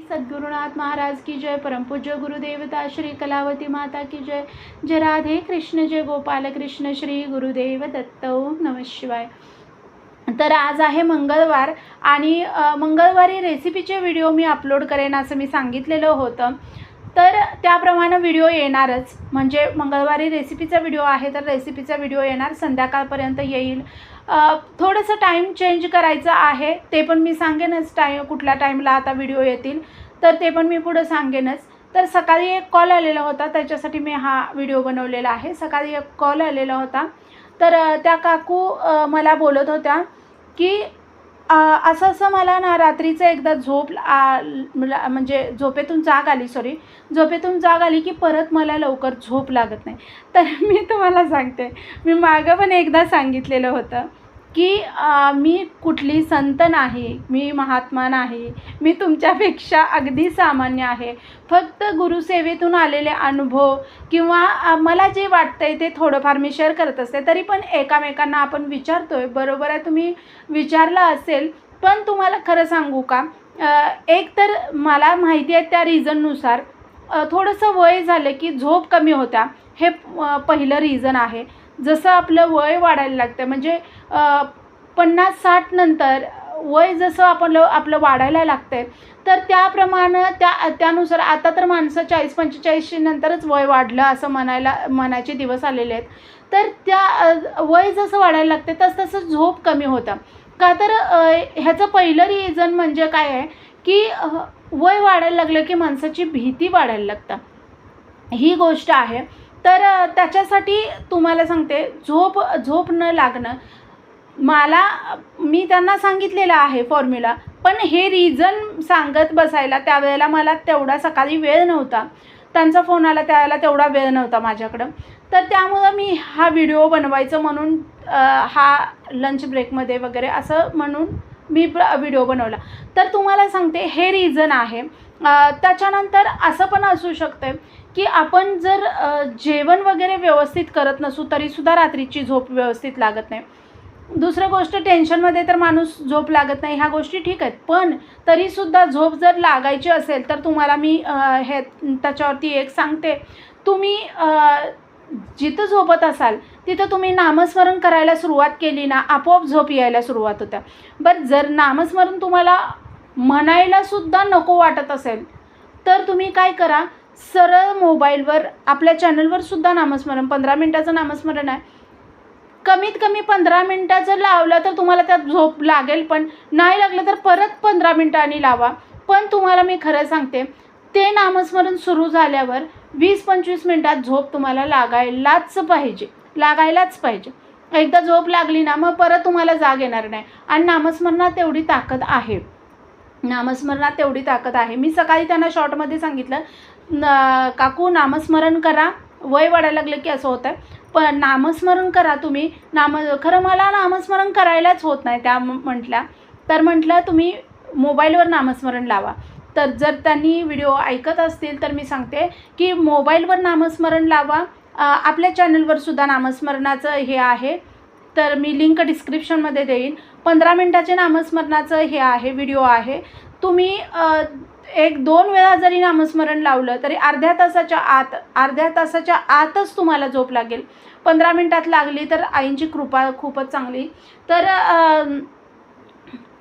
सद्गुरुनाथ महाराज की जय परमपूज्य गुरुदेवता श्री कलावती माता की जय। जय राधे कृष्ण जय गोपाल कृष्ण श्री गुरुदेव दत्त ओम नमः शिवाय। तर आज आहे मंगळवार आणि मंगळवारी रेसिपीचे व्हिडिओ मी अपलोड करेन असं मी सांगितलेलं होतं. तर त्याप्रमाणे व्हिडिओ येणारच. म्हणजे मंगळवारी रेसिपीचा व्हिडिओ आहे तर रेसिपीचा व्हिडिओ येणार संध्याकाळपर्यंत येईल. थोडंसं टाईम चेंज करायचं आहे. ते पण मी सांगेनच टाईम कुठल्या टाईमला आता व्हिडिओ येतील. तर ते पण मी पुढं सांगेनच. तर सकाळी एक कॉल आलेला होता. त्याच्यासाठी मी हा व्हिडिओ बनवलेला आहे. सकाळी एक कॉल आलेला होता. तर त्या काकू मला बोलत होत्या की असं असं मला ना रात्रीचं एकदा झोप आ- मला- म्हणजे झोपेतून जाग आली सॉरी झोपेतून जाग आली की परत मला लवकर झोप लागत नाही. तर मी तुम्हाला सांगते. मी मागं पण एकदा सांगितलेलं होतं. की मी कुठली संत नाही मी महात्मा नाही मी तुमच्यापेक्षा अगदी सामान्य आहे. फक्त गुरुसेवेतून आलेले अनुभव किंवा मला जे वाटतं आहे ते थोडंफार मी शेअर करत असते तरी पण एकामेकांना आपण विचारतो आहे बरोबर आहे तुम्ही विचारलं असेल पण तुम्हाला खरं सांगू का? एक तर मला माहिती आहे त्या रिझननुसार थोडंसं वय झालं की झोप कमी होत्या. हे पहिलं रिझन आहे. जसं आपलं वय वाढायला लागतं म्हणजे पन्नास साठ नंतर वय जसं आपण आपलं वाढायला लागतंय तर त्याप्रमाणे त्या त्यानुसार आता तर माणसं चाळीस पंचेचाळीसशी नंतरच वय वाढलं असं म्हणायला म्हणायचे दिवस आलेले आहेत. तर त्या वय जसं वाढायला लागते तसं तसं झोप कमी होतं. का तर ह्याचं पहिलं रिझन म्हणजे काय आहे की वय वाढायला लागलं की माणसाची भीती वाढायला लागतं. ही गोष्ट आहे. तर त्याच्यासाठी तुम्हाला सांगते झोप झोप न लागणं मला मी त्यांना सांगितलेलं आहे फॉर्म्युला पण हे रिझन सांगत बसायला त्यावेळेला मला तेवढा सकाळी वेळ नव्हता. त्यांचा फोन आला त्यावेळेला तेवढा वेळ नव्हता माझ्याकडं. तर त्यामुळं मी हा व्हिडिओ बनवायचं म्हणून हा लंच ब्रेकमध्ये वगैरे असं म्हणून मी व्हिडिओ बनवला. तर तुम्हाला सांगते हे रिझन आहे. त्याच्यानंतर असं पण असू शकतं की आपण जर जेवण वगैरे व्यवस्थित करत नसू तरीसुद्धा रात्रीची झोप व्यवस्थित लागत नाही. दुसरं गोष्ट टेन्शनमध्ये तर माणूस झोप लागत नाही ह्या गोष्टी ठीक आहेत. पण तरीसुद्धा झोप जर लागायची असेल तर तुम्हाला मी हे त्याच्यावरती एक सांगते. तुम्ही जिथं झोपत असाल तिथं तुम्ही नामस्मरण करायला सुरुवात केली ना आपोआप झोप यायला सुरुवात होत्या बट जर नामस्मरण तुम्हाला म्हणायलासुद्धा नको वाटत असेल तर तुम्ही काय करा सरळ मोबाईलवर आपल्या चॅनलवर सुद्धा नामस्मरण पंधरा मिनटाचं नामस्मरण आहे. कमीत कमी पंधरा मिनटाचं लावलं तर तुम्हाला त्यात झोप लागेल पण नाही लागलं तर परत पंधरा मिनटांनी लावा. पण तुम्हाला मी खरं सांगते ते नामस्मरण सुरू झाल्यावर वीस पंचवीस मिनटात झोप तुम्हाला लागायलाच पाहिजे लागायलाच पाहिजे. एकदा झोप लागली ना मग परत तुम्हाला जाग येणार नाही. आणि नामस्मरणात तेवढी ताकद आहे. नामस्मरणात तेवढी ताकद आहे. मी सकाळी त्यांना शॉर्टमध्ये सांगितलं न काकू नामस्मरण करा. वय वाढायला लागलं की असं होतं पण नामस्मरण करा तुम्ही. नाम खरं मला नामस्मरण करायलाच होत नाही त्या म्हटल्या. तर म्हटलं तुम्ही मोबाईलवर नामस्मरण लावा. तर जर त्यांनी व्हिडिओ ऐकत असतील तर मी सांगते की मोबाईलवर नामस्मरण लावा. आपल्या चॅनलवर सुद्धा नामस्मरणाचं हे आहे. तर मी लिंक डिस्क्रिप्शनमध्ये देईन. पंधरा मिनटाचे नामस्मरणाचं हे आहे व्हिडिओ आहे. तुम्ही एक दोन वेळा जरी नामस्मरण लावलं तरी अर्ध्या तासाच्या आत अर्ध्या तासाच्या आतच तुम्हाला झोप लागेल. पंधरा मिनटात लागली तर आईंची कृपा खूपच चांगली. तर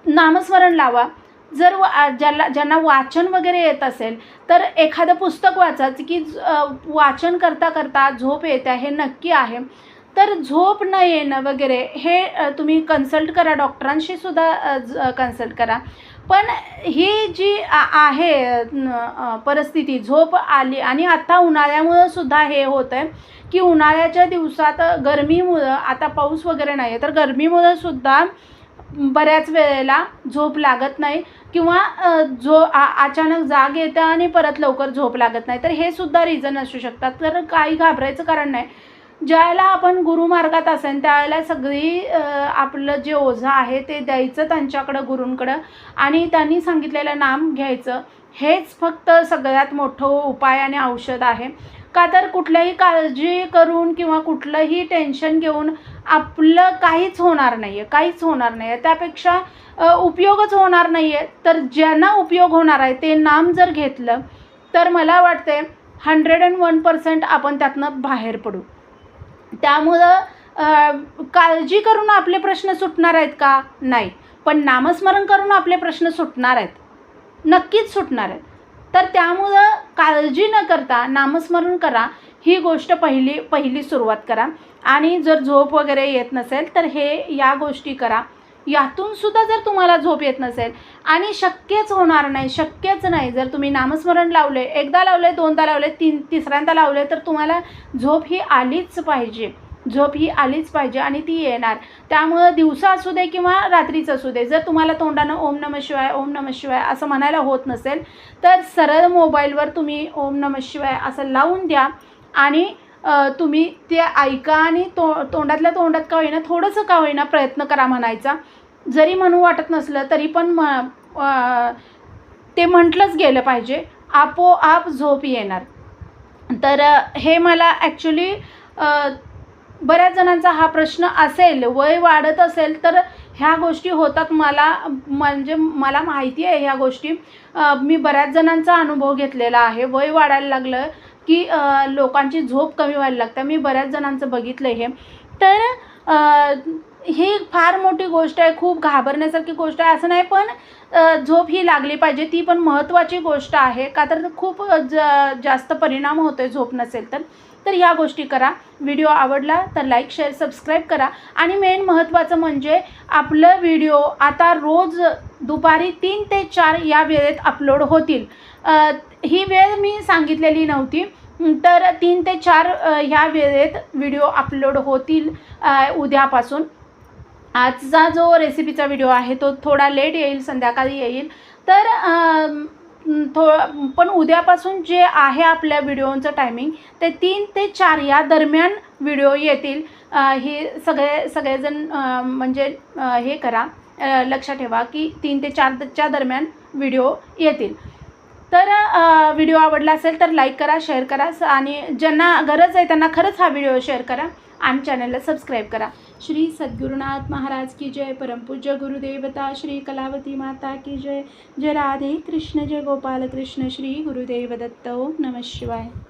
नामस्मरण लावा. जर वा ज्याला ज्यांना वाचन वगैरे येत असेल तर एखादं पुस्तक वाचायचं की वाचन करता करता झोप येते हे नक्की आहे. तर झोप न येणं वगैरे हे तुम्ही कन्सल्ट करा. डॉक्टरांशी सुद्धा कन्सल्ट करा. पण ही जी आहे परिस्थिती झोप आली आणि आता उन्हाळ्यामुळं सुद्धा हे होतं आहे की उन्हाळ्याच्या दिवसात गरमीमुळं आता पाऊस वगैरे नाही आहे तर गरमीमुळं सुद्धा बऱ्याच वेळेला झोप लागत नाही किंवा झो आ अचानक जाग येतं आणि परत लवकर झोप लागत नाही. तर हे सुद्धा रिझन असू शकतात. तर काही घाबरायचं कारण नाही. ज्यावेळेला आपण गुरुमार्गात असेल त्यावेळेला सगळी आपलं जे ओझं आहे ते द्यायचं त्यांच्याकडं गुरूंकडं. आणि त्यांनी सांगितलेलं नाम घ्यायचं. हेच फक्त सगळ्यात मोठं उपाय आणि औषध आहे. का तर कुठल्याही काळजी करून किंवा कुठलंही टेन्शन घेऊन आपलं काहीच होणार नाही आहे काहीच होणार नाही आहे त्यापेक्षा उपयोगच होणार नाही आहे तर ज्यांना उपयोग होणार आहे ते नाम जर घेतलं तर मला वाटते हंड्रेड अँड वन पर्सेंट आपण त्यातनं बाहेर पडू. त्यामुळं काळजी करून आपले प्रश्न सुटणार आहेत का? नाही. पण नामस्मरण करून आपले प्रश्न सुटणार आहेत. नक्कीच सुटणार आहेत. तर त्यामुळं काळजी न करता नामस्मरण करा. ही गोष्ट पहिली पहिली सुरुवात करा. आणि जर झोप वगैरे येत नसेल तर हे या गोष्टी करा. यातून सुद्धा जर तुम्हाला झोप येत नसेल आणि शक्यच होणार नाही शक्यच नाही जर तुम्ही नामस्मरण लावले एकदा लावले दोनदा लावले तीन तिसऱ्यांदा लावले तर तुम्हाला झोप ही आलीच पाहिजे. झोप ही आलीच पाहिजे आणि ती येणार. त्यामुळं दिवसा असू दे किंवा रात्रीचं असू दे जर तुम्हाला तोंडानं ओम नम शिवाय ओम नम शिवाय असं म्हणायला होत नसेल तर सरळ मोबाईलवर तुम्ही ओम नम शिवाय असं लावून द्या आणि तुम्ही ते ऐका आणि तो तोंडातल्या तोंडात का होईना थोडंसं का होईना प्रयत्न करा म्हणायचा. जरी म्हणू वाटत नसलं तरी पण म ते म्हटलंच गेलं पाहिजे आपोआप झोप येणार. तर हे मला ॲक्च्युली बऱ्याच जणांचा हा प्रश्न असेल वय वाढत असेल तर ह्या गोष्टी होतात मला म्हणजे मला माहिती आहे ह्या गोष्टी. मी बऱ्याच जणांचा अनुभव घेतलेला आहे वय वाढायला लागलं की लोकांची झोप कमी व्हायला लागते मी बऱ्याच जणांचं बघितलं हे. तर ही फार मोठी गोष्ट आहे खूप घाबरण्यासारखी गोष्ट आहे असं नाही पण झोप ही लागली पाहिजे. ती पण महत्त्वाची गोष्ट आहे. का तर खूप ज जास्त परिणाम होतो आहे झोप नसेल तर. तर ह्या गोष्टी करा. व्हिडिओ आवडला तर लाईक शेअर सबस्क्राईब करा. आणि मेन महत्त्वाचं म्हणजे आपलं व्हिडिओ आता रोज दुपारी तीन ते चार या वेळेत अपलोड होतील. ही वेळ मी सांगितलेली नव्हती. तर तीन ते चार ह्या वेळेत व्हिडिओ अपलोड होतील उद्यापासून. आजचा जो रेसिपीचा व्हिडिओ आहे तो थोडा लेट येईल संध्याकाळी येईल. तर थो पण उद्यापासून जे आहे आपल्या व्हिडिओचं टायमिंग ते तीन ते चार या दरम्यान व्हिडिओ येतील. हे सगळे सगळेजण म्हणजे हे करा. लक्षात ठेवा की तीन ते चारच्या दरम्यान व्हिडिओ येतील. तर व्हिडिओ आवडला असेल तर लाईक करा शेअर करा. स- आणि ज्यांना गरज आहे त्यांना खरंच हा व्हिडिओ शेअर करा. आणि चॅनलला सबस्क्राईब करा. श्री सद्गुरुनाथ महाराज की जय. परमपूज्य गुरुदेवता श्री कलावती माता की जय. जय राधे कृष्ण जय गोपाल कृष्ण श्री गुरुदेव दत्त. ओम नमः शिवाय.